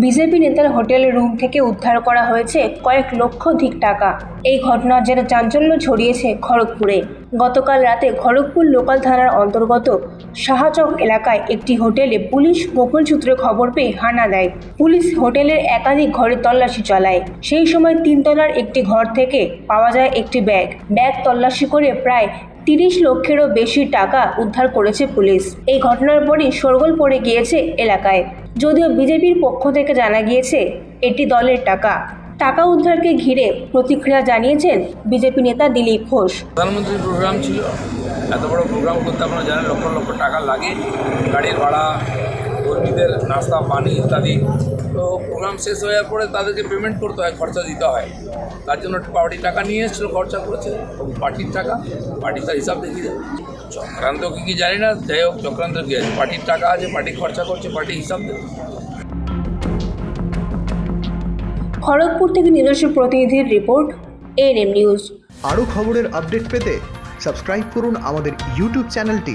BJP নেতার hotel room থেকে উদ্ধার করা হয়েছে কয়েক লক্ষাধিক টাকা। এই ঘটনার জেরে চাঞ্চল্য ছড়িয়েছে খড়গপুরে। গতকাল রাতে খড়গপুর লোকাল থানার অন্তর্গত শাহচক এলাকায় একটি হোটেলে পুলিশ গোপন সূত্রে খবর পেয়ে হানা দেয়। পুলিশ হোটেলের একাধিক ঘরে তল্লাশি চালায়। সেই সময় তিনতলার একটি ঘর থেকে পাওয়া যায় একটি ব্যাগ। ব্যাগ তল্লাশি করে প্রায় তিরিশ লক্ষেরও বেশি টাকা উদ্ধার করেছে পুলিশ। এই ঘটনার পরই শোরগোল পড়ে গিয়েছে এলাকায়। যদিও বিজেপির পক্ষ থেকে জানা গিয়েছে, এটি দলের টাকা। টাকা উদ্ধারকে ঘিরে প্রতিক্রিয়া জানিয়েছেন বিজেপি নেতা দিলীপ ঘোষ। প্রধানমন্ত্রীর প্রোগ্রাম ছিল। এত বড় প্রোগ্রাম করতে আপনারা জানেন লক্ষ লক্ষ টাকা লাগে। গাড়ির ভাড়া কর্মীদের নাস্তা পানি ইত্যাদি। তো প্রোগ্রাম শেষ হয়ে যাওয়ার পরে তাদেরকে পেমেন্ট করতে হয় খরচা দিতে হয়। তার জন্য পার্টি টাকা নিয়ে এসেছিল খরচা করেছে। পার্টির টাকা পার্টি তার হিসাব দেখিয়ে দেবে। চক্রান্ত কী কী জানি না যাই হোক চক্রান্ত কী আছে। পার্টির টাকা আছে পার্টি খরচা করছে পার্টি হিসাব দেবে। খড়গপুর থেকে নিজস্ব প্রতিনিধির রিপোর্ট এএনএম নিউজ আরও খবরের আপডেট পেতে সাবস্ক্রাইব করুন আমাদের ইউটিউব চ্যানেলটি।